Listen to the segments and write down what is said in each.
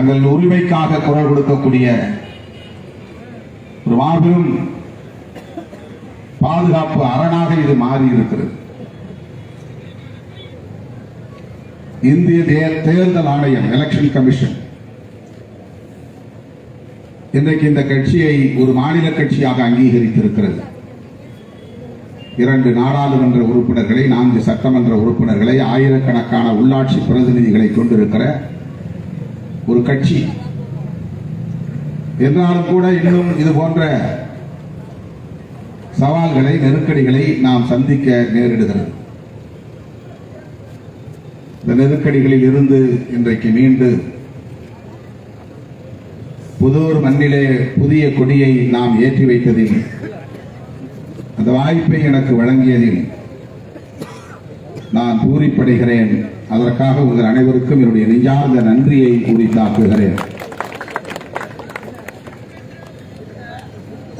தங்கள் உரிமைக்காக குரல் கொடுக்கக்கூடிய ஒரு மாபெரும் பாதுகாப்பு அரணாக இது மாறி இருக்கிறது இந்திய தேர்தல் ஆணையம் எலெக்ஷன் கமிஷன் இன்றைக்கு இந்த கட்சியை ஒரு மாநில கட்சியாக அங்கீகரித்திருக்கிறது. இரண்டு நாடாளுமன்ற உறுப்பினர்களை நான்கு சட்டமன்ற உறுப்பினர்களை ஆயிரக்கணக்கான உள்ளாட்சி பிரதிநிதிகளை கொண்டிருக்கிற ஒரு கட்சி. என்றாலும் கூட இன்னும் இது போன்ற சவால்களை நெருக்கடிகளை நாம் சந்திக்க நேரிடுகிறது. இந்த நெருக்கடிகளில் இருந்து இன்றைக்கு மீண்டு புதூர் மண்ணிலே புதிய கொடியை நாம் ஏற்றி வைத்ததில் அந்த வாய்ப்பை எனக்கு வழங்கியதில் நான் பூரிப்படைகிறேன். அதற்காக உங்கள் அனைவருக்கும் என்னுடைய நெஞ்சார்ந்த நன்றியை உரித்தாக்குகிறேன்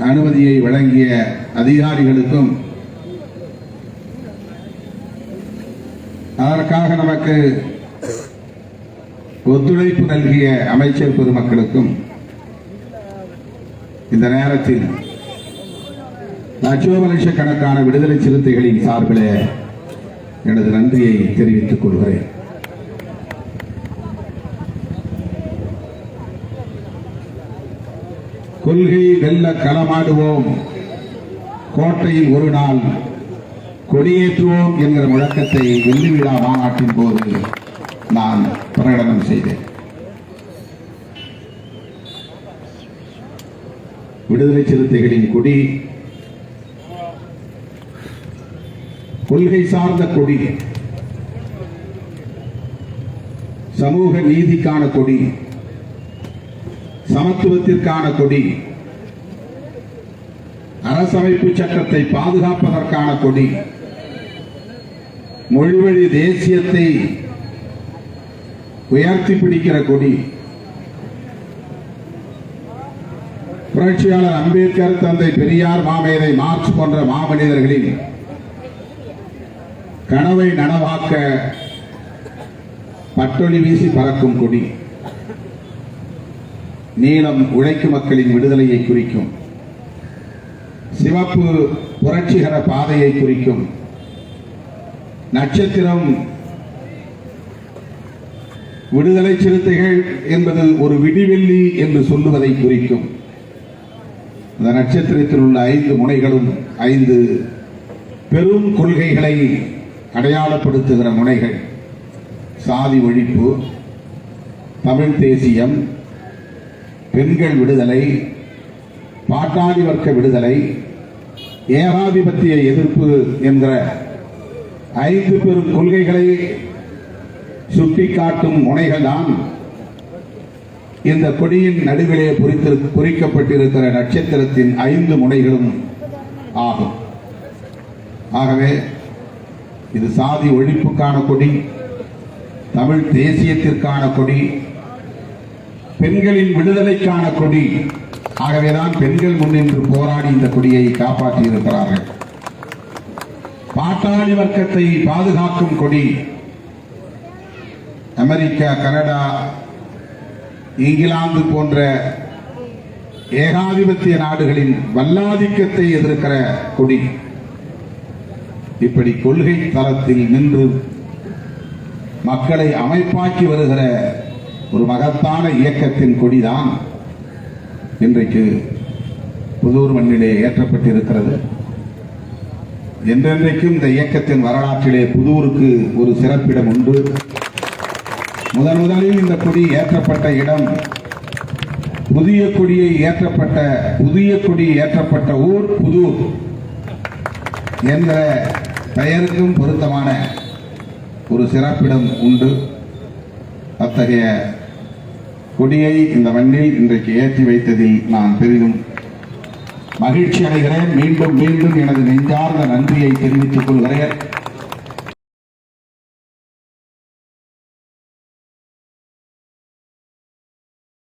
அனுமதியை வழங்கிய அதிகாரிகளுக்கும் அதற்காக நமக்கு ஒத்துழைப்பு நல்கிய அமைச்சர் பெருமக்களுக்கும் இந்த நேரத்தில் லட்சோப லட்சக்கணக்கான விடுதலை சிறுத்தைகளின் சார்பிலே எனது நன்றியை தெரிவித்துக் கொள்கிறேன். கொள்கை வெல்ல களமாடுவோம். கோட்டையில் ஒரு நாள் கொடியேற்றுவோம் என்கிற முழக்கத்தை வெள்ளி விழா மாநாட்டின் போது நான் பிரகடனம் செய்தேன். விடுதலை சிறுத்தைகளின் கொடி கொள்கை சார்ந்த கொடி. சமூக நீதிக்கான கொடி. சமத்துவத்திற்கான கொடி. அரசமைப்பு சட்டத்தை பாதுகாப்பதற்கான கொடி. மொழிவழி தேசியத்தை உயர்த்தி பிடிக்கிற கொடி. புரட்சியாளர் அம்பேத்கர் தந்தை பெரியார் மாமேதை மார்ச் போன்ற மாமனிதர்களின் கனவை நனவாக்க பட்டொளி வீசி பறக்கும் கொடி. நீளம் உழைக்கும் மக்களின் விடுதலையை குறிக்கும். சிவப்பு புரட்சிகர பாதையை குறிக்கும். நட்சத்திரம் விடுதலை சிறுத்தைகள் என்பது ஒரு விடிவெள்ளி என்று சொல்லுவதை குறிக்கும். அந்த நட்சத்திரத்தில் உள்ள ஐந்து முனைகளும் ஐந்து பெரும் கொள்கைகளை அடையாளப்படுத்துகிற முனைகள். சாதி ஒழிப்பு தமிழ் தேசியம் பெண்கள் விடுதலை பாட்டாளி வர்க்க விடுதலை ஏகாதிபத்திய எதிர்ப்பு என்கிற ஐந்து பெரும் கொள்கைகளை சுட்டிக்காட்டும் முனைகள் தான் இந்த கொடியின் நடுவிலே பொறித்து பொறிக்கப்பட்டிருக்கிற நட்சத்திரத்தின் ஐந்து முனைகளும் ஆகும். ஆகவே இது சாதி ஒழிப்புக்கான கொடி தமிழ் தேசியத்திற்கான கொடி பெண்களின் விடுதலைக்கான கொடி. ஆகவேதான் பெண்கள் முன்னின்று போராடி இந்த கொடியை காப்பாற்றி இருக்கிறார்கள் பாட்டாளி வர்க்கத்தை பாதுகாக்கும் கொடி. அமெரிக்கா கனடா இங்கிலாந்து போன்ற ஏகாதிபத்திய நாடுகளின் வல்லாதிக்கத்தை எதிர்க்கிற கொடி. இப்படி கொள்கை தளத்தில் நின்று மக்களை அமைப்பாக்கி வருகிற ஒரு மகத்தான இயக்கத்தின் கொடிதான் இன்றைக்கு புதூர் மண்ணிலே ஏற்றப்பட்டிருக்கிறது. என்றென்றைக்கும் இந்த இயக்கத்தின் வரலாற்றிலே புதூருக்கு ஒரு சிறப்பிடம் உண்டு. முதன் முதலில் இந்த கொடி ஏற்றப்பட்ட இடம் புதிய கொடியை ஏற்றப்பட்ட புதிய கொடி ஏற்றப்பட்ட ஊர் புதூர் என்ற பெயருக்கும் பொருத்தமான ஒரு சிறப்பிடம் உண்டு. அத்தகைய கொடியை இந்த மண்ணில் இன்றைக்கு ஏற்றி வைத்ததில் நான் பெரிதும் மகிழ்ச்சி அடைகிறேன் மீண்டும் மீண்டும் எனது நெஞ்சார்ந்த நன்றியை தெரிவித்துக் கொள்கிறேன்.